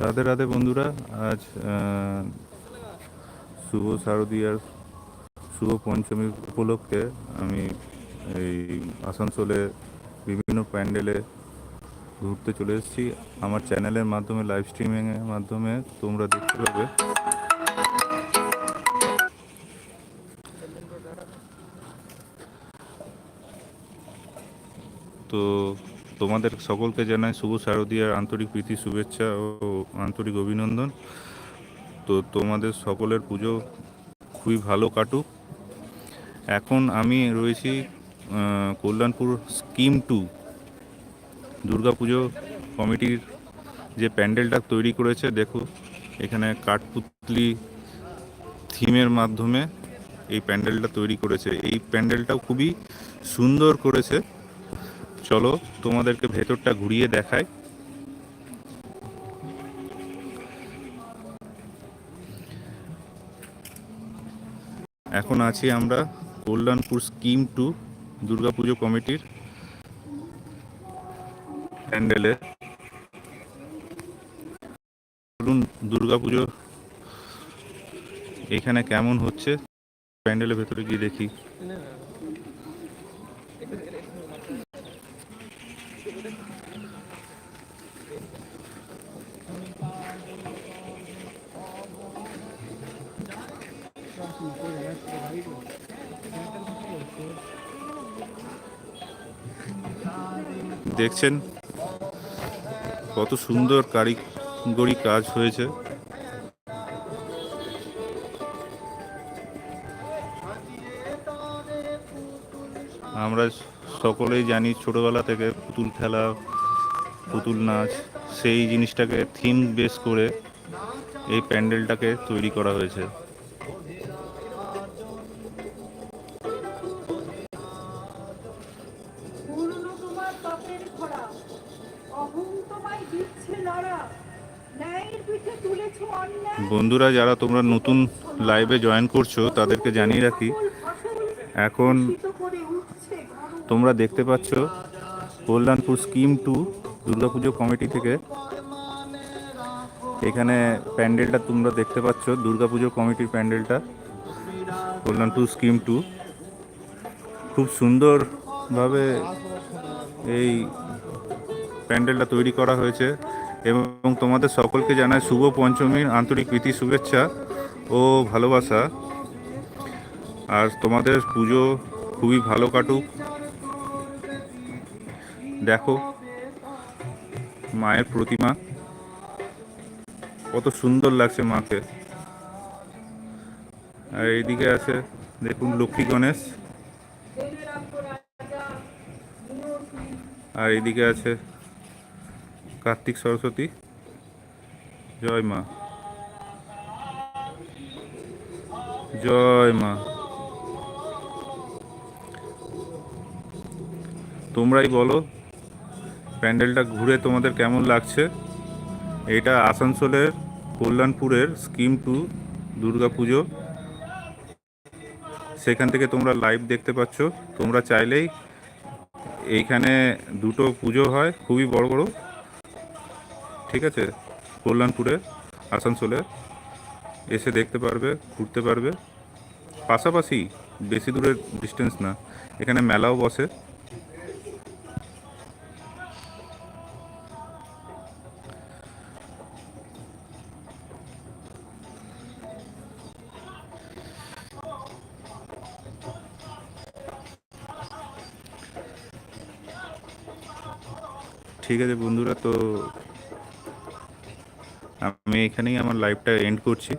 রাধে রাধে বন্ধুরা, আজ শুভ শারদীয়ার শুভ পঞ্চমী উপলক্ষে আমি এই আসানসোলে বিভিন্ন প্যান্ডেলে ঘুরতে চলে এসেছি। আমার চ্যানেলের মাধ্যমে লাইভ স্ট্রিমিংয়ের মাধ্যমে তোমরা দেখতে পাবে। তো তোমাদের সকলকে জানাই শুভ শারদীয়ার আন্তরিক প্রীতি, শুভেচ্ছা ও আন্তরিক অভিনন্দন। তো তোমাদের সকলের পুজো খুবই ভালো কাটুক। এখন আমি রয়েছি কল্যাণপুর স্কিম টু দুর্গাপুজো কমিটির যে প্যান্ডেলটা তৈরি করেছে, দেখো, এখানে কাঠপুতলি থিমের মাধ্যমে এই প্যান্ডেলটা তৈরি করেছে। এই প্যান্ডেলটাও খুবই সুন্দর করেছে। চলো তোমাদেরকে ভেতরটা ঘুরিয়ে দেখাই। এখন আছি আমরা কল্যাণপুর স্কিম টু দুর্গাপুজো কমিটির প্যান্ডেলে। চলুন দুর্গাপুজো এখানে কেমন হচ্ছে? প্যান্ডেলের ভেতরে গিয়ে দেখি। দেখছেন কত সুন্দর কারিগরি কাজ হয়েছে। আমরা সকলেই জানি ছোটবেলা থেকে পুতুল খেলা, পুতুল নাচ, সেই জিনিসটাকে থিম বেস করে এই প্যান্ডেলটাকে তৈরি করা হয়েছে। বন্ধুরা, যারা তোমরা নতুন লাইভে জয়েন করছ, তাদেরকে জানিয়ে রাখি, এখন তোমরা দেখতে পাচ্ছ Kalyanpur scheme two Durga Puja committee থেকে। এখানে প্যান্ডেলটা তোমরা দেখতে পাচ্ছ, দুর্গাপুজো কমিটির প্যান্ডেলটা, কল্যাণপুর স্কিম টু খুব সুন্দরভাবে এই প্যান্ডেলটা তৈরি করা হয়েছে এবং তোমাদের সকলকে জানাই শুভ পঞ্চমীর আন্তরিক প্রীতি, শুভেচ্ছা ও ভালোবাসা। আর তোমাদের পুজো খুবই ভালো কাটুক। দেখো, মায়ের প্রতিমা। কত সুন্দর লাগছে মাকে। আর এইদিকে আছে, দেখুন লক্ষ্মী গণেশ। আর এইদিকে আছে কার্তিক সরস্বতী। জয় মা। জয় মা। তোমরাই বলো, প্যান্ডেলটা ঘুরে তোমাদের কেমন লাগছে? এটা আসানসোলের কল্যাণপুরের স্কিম টু দুর্গাপুজো সেখান থেকে তোমরা লাইভ দেখতে পাচ্ছ। তোমরা চাইলেই এইখানে দুটো পুজো হয়, খুবই বড় বড়। ঠিক আছে? কল্যাণপুরে, আসানসোলে। এসে দেখতে পারবে, ঘুরতে পারবে। পাশাপাশি বেশি দূরের ডিস্টেন্স না, এখানে মেলাও বসে। ঠিক আছে বন্ধুরা, তো আমি এখানেই আমার লাইফটা এন্ড করছি।